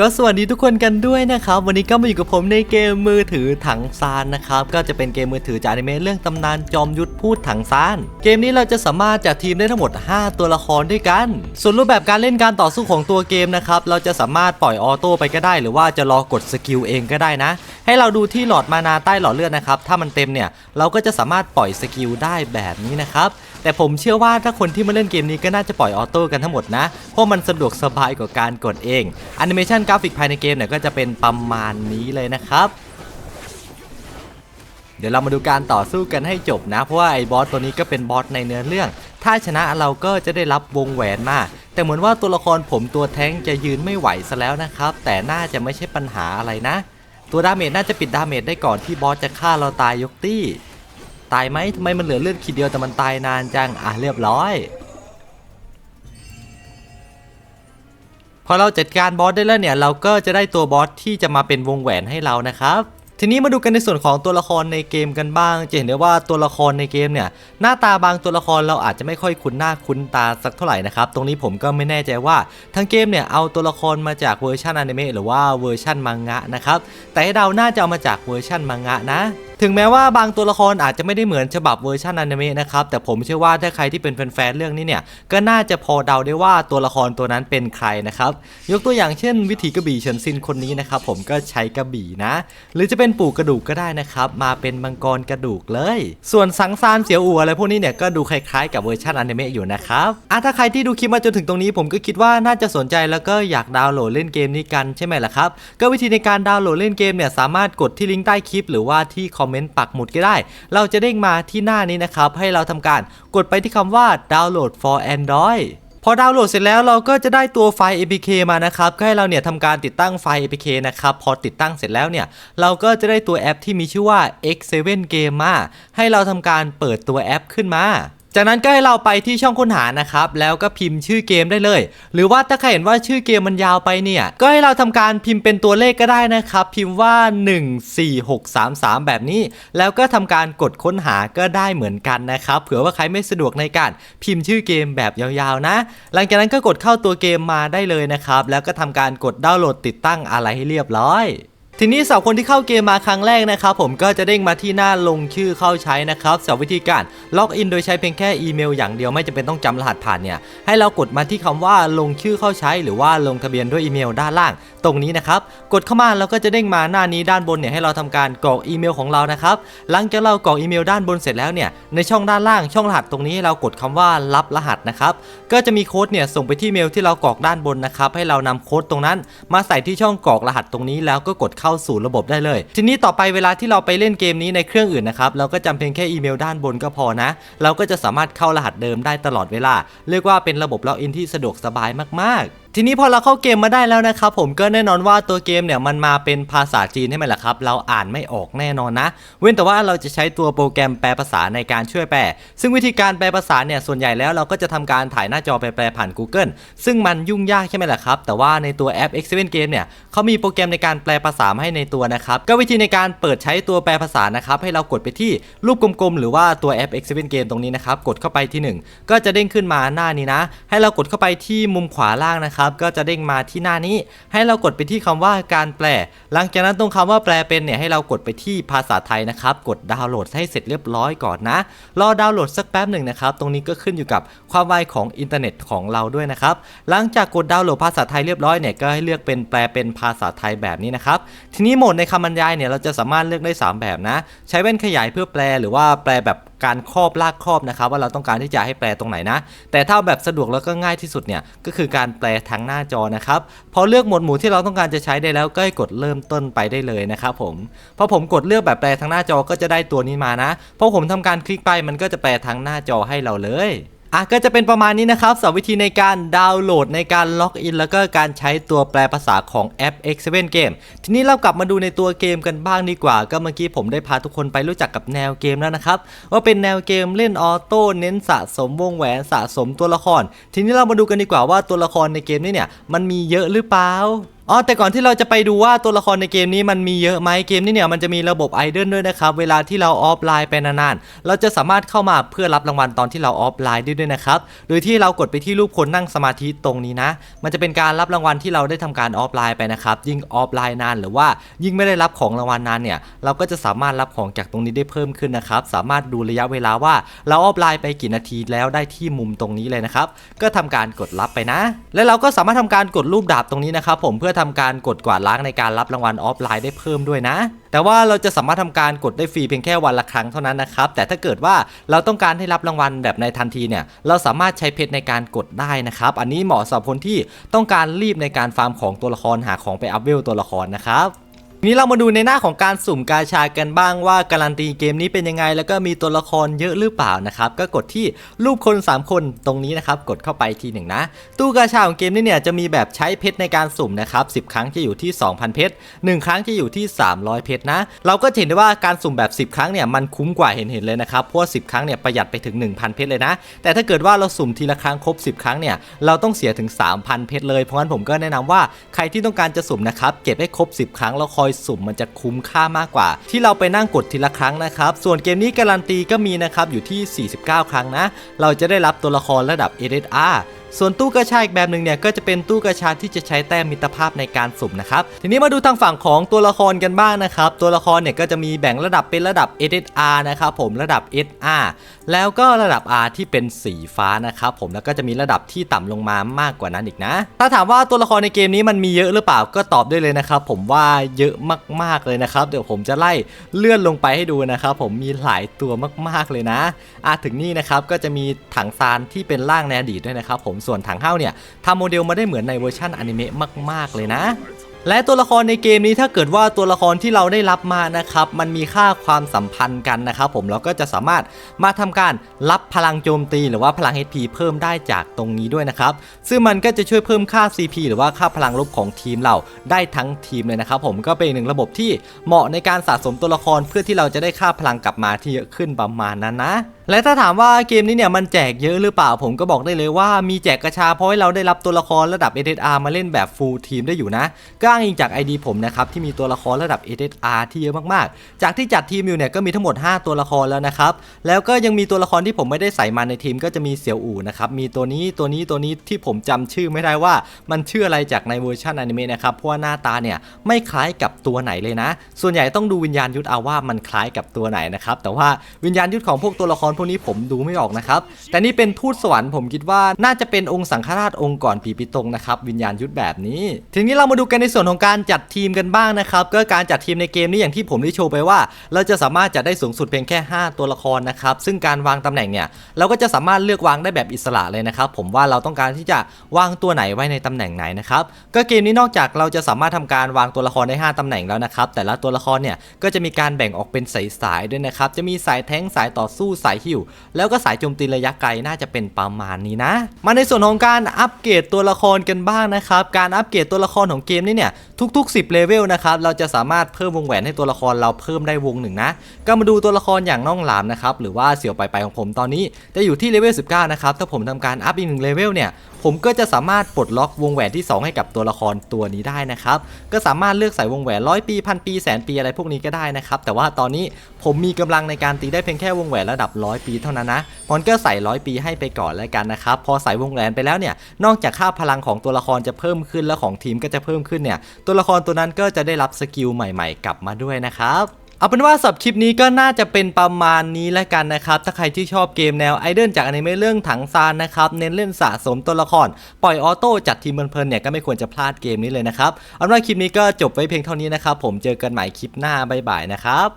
ก็สวัสดีทุกคนกันด้วยนะครับ วันนี้ก็มาอยู่กับผมในเกมมือถือถังซานนะครับ ก็จะเป็นเกมมือถือจากอนิเมะเรื่องตำนานจอมยุทธพูดถังซาน เกมนี้เราจะสามารถจัดทีมได้ทั้งหมด 5 ตัวละครด้วยกัน ส่วนรูปแบบการเล่นการต่อสู้ของตัวเกมนะครับ เราจะสามารถปล่อยออโต้ไปก็ได้ หรือว่าจะรอกดสกิลเองก็ได้นะ ให้เราดูที่หลอดมานาใต้หลอดเลือดนะครับ ถ้ามันเต็มเนี่ย เราก็จะสามารถปล่อยสกิลได้แบบนี้นะครับแต่ผมเชื่อว่าถ้าคนที่มาเล่นเกมนี้ก็น่าจะปล่อยออโต้กันทั้งหมดนะ เพราะมันสะดวกสบายกว่าการกดเองแอนิเมชันกราฟิกภายในเกมเนี่ยก็จะเป็นประมาณนี้เลยนะครับเดี๋ยวเรามาดูการต่อสู้กันให้จบนะ เพราะว่าไอ้บอสตัวนี้ก็เป็นบอสในเนื้อเรื่อง ถ้าชนะเราก็จะได้รับวงแหวนมา แต่เหมือนว่าตัวละครผมตัวแท้งจะยืนไม่ไหวซะแล้วนะครับ แต่น่าจะไม่ใช่ปัญหาอะไรนะ ตัวดาเมจน่าจะปิดดาเมจได้ก่อนที่บอสจะฆ่าเราตายยกตี้ ตายไหมทำไมมันเหลือเลือดขีดเดียวแต่มันตายนานจัง อะเรียบร้อย พอเราจัดการบอสได้แล้วเนี่ย เราก็จะได้ตัวบอสที่จะมาเป็นวงแหวนให้เรานะครับทีนี้มาดูกันในส่วนของตัวละครในเกมกันบ้าง จะเห็นได้ว่าตัวละครในเกมเนี่ยหน้าตาบางตัวละครเราอาจจะไม่ค่อยคุ้นหน้าคุ้นตาสักเท่าไหร่นะครับตรงนี้ผมก็ไม่แน่ใจว่าทั้งเกมเนี่ยเอาตัวละครมาจากเวอร์ชันอนิเมะหรือว่าเวอร์ชันมังงะนะครับแต่ให้เราน่าจะเอามาจากเวอร์ชันมังงะนะ ถึงแม้ว่าบางตัวละครอาจจะไม่ได้เหมือนฉบับเวอร์ชันอนิเมะนะครับแต่ผมเชื่อว่าถ้าใครที่เป็นแฟนๆเรื่องนี้เนี่ยก็น่าจะพอเดาได้ว่าตัวละครตัวนั้นเป็นใครนะครับยกตัวอย่างเช่น วิถีกระบี่เฉินซินคนนี้นะครับผมก็ใช้กระบี่นะ หรือจะเป็นปู่กระดูกก็ได้นะครับมาเป็นมังกรกระดูกเลย ส่วนสังซานเสียวอูอะไรพวกนี้เนี่ยก็ดูคล้ายๆกับเวอร์ชันอนิเมะอยู่นะครับอะถ้าใครที่ดูคลิปมาจนถึงตรงนี้ ผมก็คิดว่าน่าจะสนใจแล้วก็อยากดาวน์โหลดเล่นเกมนี้กันใช่ไหมล่ะครับก็วิธีในการดาวน์โหลดเล่นเกมเนี่ยสามารถกดที่ลิงก์ใต้คลิปหรือว่าที่คอมเมนต์ปักหมุดก็ได้ เราจะเด้งมาที่หน้านี้นะครับ ให้เราทำการกดไปที่คำว่าดาวน์โหลด for Android พอดาวน์โหลดเสร็จแล้วเราก็จะได้ตัวไฟล์ APK มานะครับก็ให้เราเนี่ยทำการติดตั้งไฟล์ APK นะครับ พอติดตั้งเสร็จแล้วเนี่ย เราก็จะได้ตัวแอปที่มีชื่อว่า X7 Game มา ให้เราทำการเปิดตัวแอปขึ้นมา จากนั้นก็ให้เราไปที่ช่องค้นหานะครับ แล้วก็พิมพ์ชื่อเกมได้เลย หรือว่าถ้าใครเห็นว่าชื่อเกมมันยาวไปเนี่ย ก็ให้เราทำการพิมพ์เป็นตัวเลขก็ได้นะครับ พิมพ์ว่า 14633 แบบนี้ แล้วก็ทำการกดค้นหาก็ได้เหมือนกันนะครับ เผื่อว่าใครไม่สะดวกในการพิมพ์ชื่อเกมแบบยาวๆนะ หลังจากนั้นก็กดเข้าตัวเกมมาได้เลยนะครับ แล้วก็ทำการกดดาวน์โหลดติดตั้งอะไรให้เรียบร้อย ทีนี้สำหรับคนที่เข้าเกมมาครั้งแรกนะครับผมก็จะเด้งมาที่หน้าลงชื่อเข้าใช้นะครับสำหรับวิธีการล็อกอินโดยใช้เพียงแค่อีเมลอย่างเดียวไม่จำเป็นต้องจำรหัสผ่านเนี่ยให้เรากดมาที่คำว่าลงชื่อเข้าใช้ หรือว่าลงทะเบียนด้วยอีเมลด้านล่าง ตรงนี้นะครับ กดเข้ามาแล้วก็จะเด้งมาหน้านี้ด้านบนเนี่ยให้เราทำการกรอกอีเมลของเรานะครับ หลังจากเรากรอกอีเมลด้านบนเสร็จแล้วเนี่ยในช่องด้านล่างช่องรหัสตรงนี้ให้เรากดคำว่ารับรหัสนะครับ ก็จะมีโค้ดเนี่ยส่งไปที่เมลที่เรากรอกด้านบนนะครับ ให้เรานำโค้ดตรงนั้น มาใส่ที่ช่องกรอกรหัสตรงนี้แล้วก็กดเข้าสู่ระบบได้เลย ทีนี้ต่อไปเวลาที่เราไปเล่นเกมนี้ในเครื่องอื่นนะครับเราก็จำเพียงแค่อีเมลด้านบนก็พอนะ เราก็จะสามารถเข้ารหัสเดิมได้ตลอดเวลา เรียกว่าเป็นระบบล็อกอินที่สะดวกสบายมากๆ ทีนี้พอเราเข้าเกมมาได้แล้วนะครับผมก็แน่นอนว่าตัวเกมเนี่ยมันมาเป็นภาษาจีนให้มันแหละครับ เราอ่านไม่ออกแน่นอนนะ เว้นแต่ว่าเราจะใช้ตัวโปรแกรมแปลภาษาในการช่วยแปล ซึ่งวิธีการแปลภาษาเนี่ยส่วนใหญ่แล้วเราก็จะทำการถ่ายหน้าจอไปแปลผ่าน Google ซึ่งมันยุ่งยากใช่ไหมล่ะครับ แต่ว่าในตัวแอป X7 Game เนี่ยเขามีโปรแกรมในการแปลภาษาให้ในตัวนะครับก็วิธีในการเปิดใช้ตัวแปลภาษานะครับให้เรากดไปที่รูปกลมๆหรือว่าตัวแอป X7 Game ตรงนี้นะครับกดเข้าไปที่หนึ่งก็จะเด้งขึ้นมาหน้านี้นะ ให้เรากดเข้าไปที่มุมขวาล่างนะครับก็จะเด้งมาที่หน้านี้ ให้เรากดไปที่คำว่าการแปล หลังจากนั้นตรงคำว่าแปลเป็นเนี่ยให้เรากดไปที่ภาษาไทยนะครับ กดดาวน์โหลดให้เสร็จเรียบร้อยก่อนนะ รอดาวน์โหลดสักแป๊บหนึ่งนะครับ ตรงนี้ก็ขึ้นอยู่กับความไวของอินเทอร์เน็ตของเราด้วยนะครับ หลังจากกดดาวน์โหลดภาษาไทยเรียบร้อยเนี่ยก็ให้เลือกเป็นแปลเป็นภาษาไทยแบบนี้นะครับ ทีนี้โหมดในคำบรรยายเนี่ยเราจะสามารถเลือกได้ 3 แบบนะ ใช้แว่นขยายเพื่อแปลหรือว่าแปลแบบการครอบลากครอบนะครับว่าเราต้องการที่จะให้แปลตรงไหนนะ แต่ถ้าแบบสะดวกแล้วก็ง่ายที่สุดเนี่ยก็คือการแปลทั้งหน้าจอนะครับพอเลือกหมวดหมู่ที่เราต้องการจะใช้ได้แล้วก็ให้กดเริ่มต้นไปได้เลยนะครับผมพอผมกดเลือกแบบแปลทั้งหน้าจอก็จะได้ตัวนี้มานะพอผมทำการคลิกไปมันก็จะแปลทั้งหน้าจอให้เราเลย อะก็จะเป็นประมาณนี้นะครับสำหรับวิธีในการดาวน์โหลดในการล็อกอิน แล้วก็การใช้ตัวแปลภาษาของแอป X7 Game ทีนี้เรากลับมาดูในตัวเกมกันบ้างดีกว่า ก็เมื่อกี้ผมได้พาทุกคนไปรู้จักกับแนวเกมแล้วนะครับว่าเป็นแนวเกมเล่นออโต้เน้นสะสมวงแหวนสะสมตัวละคร ทีนี้เรามาดูกันดีกว่าว่าตัวละครในเกมนี้เนี่ยมันมีเยอะหรือเปล่า อ๋อแต่ก่อนที่เราจะไปดูว่าตัวละครในเกมนี้มันมีเยอะไหมเกมนี้เนี่ยมันจะมีระบบไอดอลด้วยนะครับเวลาที่เราออฟไลน์ไปนานๆเราจะสามารถเข้ามาเพื่อรับรางวัลตอนที่เราออฟไลน์ได้ด้วยนะครับโดยที่เรากดไปที่รูปคนนั่งสมาธิตรงนี้นะ มันจะเป็นการรับรางวัลที่เราได้ทำการออฟไลน์ไปนะครับยิ่งออฟไลน์นานหรือว่ายิ่งไม่ได้รับของรางวัลนานเนี่ยเราก็จะสามารถรับของจากตรงนี้ได้เพิ่มขึ้นนะครับสามารถดูระยะเวลาว่าเราออฟไลน์ไปกี่นาทีแล้วได้ที่มุมตรงนี้เลยนะครับก็ทำการกดรับไปนะ และเราก็สามารถทำการกดรูปดาบตรงนี้นะครับผมเพื่อทำการกดกวาดล้างในการรับรางวัลออฟไลน์ได้เพิ่มด้วยนะ แต่ว่าเราจะสามารถทำการกดได้ฟรีเพียงแค่วันละครั้งเท่านั้นนะครับ แต่ถ้าเกิดว่าเราต้องการให้รับรางวัลแบบในทันทีเนี่ย เราสามารถใช้เพชรในการกดได้นะครับ อันนี้เหมาะสำหรับคนที่ต้องการรีบในการฟาร์มของตัวละครหาของไปอัพเวลตัวละครนะครับ นี้เรามาดูในหน้าของการสุ่มกาชากันบ้างว่าการันตีเกมนี้เป็นยังไง แล้วก็มีตัวละครเยอะหรือเปล่านะครับ ก็กดที่รูปคน 3 คนตรงนี้นะครับกดเข้าไปทีหนึ่งนะ ตู้กาชาของเกมนี้เนี่ยจะมีแบบใช้เพชรในการสุ่มนะครับ10 ครั้งจะอยู่ที่ 2,000 เพชร1ครั้งจะอยู่ที่ 300 เพชรนะ เราก็เห็นได้ว่าการสุ่มแบบ 10 ครั้งเนี่ยมันคุ้มกว่าเห็นเห็นๆเลยนะครับเพราะว่า10 ครั้งเนี่ยประหยัดไปถึง 1,000 เพชรเลยนะ แต่ถ้าเกิดว่าเราสุ่มทีละครั้งครบ 10 ครั้งเนี่ยเราต้องเสียถึง 3,000 เพชรเลยเพราะงั้นผมก็แนะนำว่าใครที่ต้องการจะสุ่มนะครับเก็บให้ครบ 10 ครั้งแล้วคอยสุ่มมันจะคุ้มค่ามากกว่า ที่เราไปนั่งกดทีละครั้งนะครับ ส่วนเกมนี้การันตีก็มีนะครับอยู่ที่ 49 ครั้งนะ เราจะได้รับตัวละครระดับ SSR ส่วนตู้กระชาอีกแบบหนึ่งเนี่ยก็จะเป็นตู้กระชาที่จะใช้แต้มมิตรภาพในการสุ่มนะครับทีนี้มาดูทางฝั่งของตัวละครกันบ้างนะครับตัวละครเนี่ยก็จะมีแบ่งระดับเป็นระดับ SSR นะครับผมระดับ SR แล้วก็ระดับ R ที่เป็นสีฟ้านะครับผมแล้วก็จะมีระดับที่ต่ำลงมามากกว่านั้นอีกนะ ถ้าถามว่าตัวละครในเกมนี้มันมีเยอะหรือเปล่าก็ตอบได้เลยนะครับผมว่าเยอะมากๆเลยนะครับเดี๋ยวผมจะไล่เลื่อนลงไปให้ดูนะครับผมมีหลายตัวมากๆเลยนะอาถึงนี่นะครับก็จะมีถังซานที่เป็นร่างในอดีตด้วยนะครับผมส่วนถังเฮ้าเนี่ยทำโมเดลมาได้เหมือนในเวอร์ชันอนิเมะมาก ๆ เลยนะ และตัวละครในเกมนี้ถ้าเกิดว่าตัวละครที่เราได้รับมานะครับมันมีค่าความสัมพันธ์กันนะครับผมเราก็จะสามารถมาทำการรับพลังโจมตี หรือว่าพลัง HP เพิ่มได้จากตรงนี้ด้วยนะครับซึ่งมันก็จะช่วยเพิ่มค่า CP หรือว่าค่าพลังลบของทีมเราได้ทั้งทีมเลยนะครับผมก็เป็นหนึ่งระบบที่เหมาะในการสะสมตัวละครเพื่อที่เราจะได้ค่าพลังกลับมาที่เยอะขึ้นประมาณนั้นนะและถ้าถามว่าเกมนี้เนี่ยมันแจกเยอะหรือเปล่าผมก็บอกได้เลยว่ามีแจกกระชาเพราะให้เราได้รับตัวละครระดับ SSR มาเล่นแบบฟูลทีมได้อยู่นะก็างอิงจาก ID ผมนะครับที่มีตัวละครระดับ SSR ที่เยอะมากๆ จากที่จัดทีมอยู่เนี่ยก็มีทั้งหมด 5 ตัวละครแล้วนะครับ แล้วก็ยังมีตัวละครที่ผมไม่ได้ใส่มาในทีมก็จะมีเสี่ยวอู่นะครับ มีตัวนี้ตัวนี้ตัวนี้ที่ผมจำชื่อไม่ได้ว่ามันชื่ออะไรจากในเวอร์ชันอนิเมะนะครับ เพราะว่าหน้าตาเนี่ยไม่คล้ายกับตัวไหนเลยนะ ส่วนใหญ่ต้องดูวิญญาณยุทธเอาว่ามันคล้ายกับตัวไหนนะครับ แต่ว่าวิญญาณยุทธของพวกตัวละครพวกนี้ผมดูไม่ออกนะครับ แต่นี่เป็นทูตสวรรค์ผมคิดว่าน่าจะเป็นองค์สังฆราชองค์ก่อนปีปิตงนะครับวิญญาณยุทธแบบนี้ ทีนี้เรามาดูกันในส่วนของการจัดทีมกันบ้างนะครับ ก็การจัดทีมในเกมนี้อย่างที่ผมได้โชว์ไปว่า เราจะสามารถจัดได้สูงสุดเพียงแค่ 5 ตัวละครนะครับ ซึ่งการวางตำแหน่งเนี่ย เราก็จะสามารถเลือกวางได้แบบอิสระเลยนะครับ ผมว่าเราต้องการที่จะวางตัวไหนไว้ในตำแหน่งไหนนะครับ ก็เกมนี้นอกจากเราจะสามารถทำการวางตัวละครได้ 5ตำแหน่งแล้วนะครับ แต่ละตัวละครเนี่ยก็จะมีการแบ่งออกเป็นสายๆด้วยนะครับ จะมีสายแท้งสายต่อสู้สายฮิวแล้วก็สายโจมตีระยะไกลน่าจะเป็นประมาณนี้นะ มาในส่วนของการอัปเกรดตัวละครกันบ้างนะครับ การอัปเกรดตัวละครของเกมนี้เนี่ยทุก ๆ 10เลเวลนะครับเราจะสามารถเพิ่มวงแหวนให้ตัวละครเราเพิ่มได้วงหนึ่งนะก็มาดูตัวละครอย่างน้องหลามนะครับหรือว่าเสี่ยวไปไปของผมตอนนี้จะอยู่ที่เลเวล19นะครับถ้าผมทำการอัพอีกหนึ่งเลเวลเนี่ย ผมก็จะสามารถปลดล็อกวงแหวนที่ 2 ให้กับตัวละครตัวนี้ได้นะครับ ก็สามารถเลือกใส่วงแหวนร้อยปีพันปีแสนปีอะไรพวกนี้ก็ได้นะครับ แต่ว่าตอนนี้ผมมีกำลังในการตีได้เพียงแค่วงแหวนระดับร้อยปีเท่านั้นนะมันก็ใส่ร้อยปีให้ไปก่อนแล้วกันนะครับ พอใส่วงแหวนไปแล้วเนี่ย นอกจากค่าพลังของตัวละครจะเพิ่มขึ้นแล้วของทีมก็จะเพิ่มขึ้นเนี่ย ตัวละครตัวนั้นก็จะได้รับสกิลใหม่ ๆ กลับมาด้วยนะครับ เอาเป็นว่าสับคลิปนี้ก็น่าจะเป็นประมาณนี้แล้วกันนะครับ ถ้าใครที่ชอบเกมแนวไอเดิลจากอนิเมะเรื่องถังซานนะครับ เน้นเล่นสะสมตัวละคร ปล่อยออโต้จัดทีมเพลินๆเนี่ยก็ไม่ควรจะพลาดเกมนี้เลยนะครับ เอาเป็นว่าคลิปนี้ก็จบไว้เพียงเท่านี้นะครับ ผมเจอกันใหม่คลิปหน้าบ๊ายบายนะครับ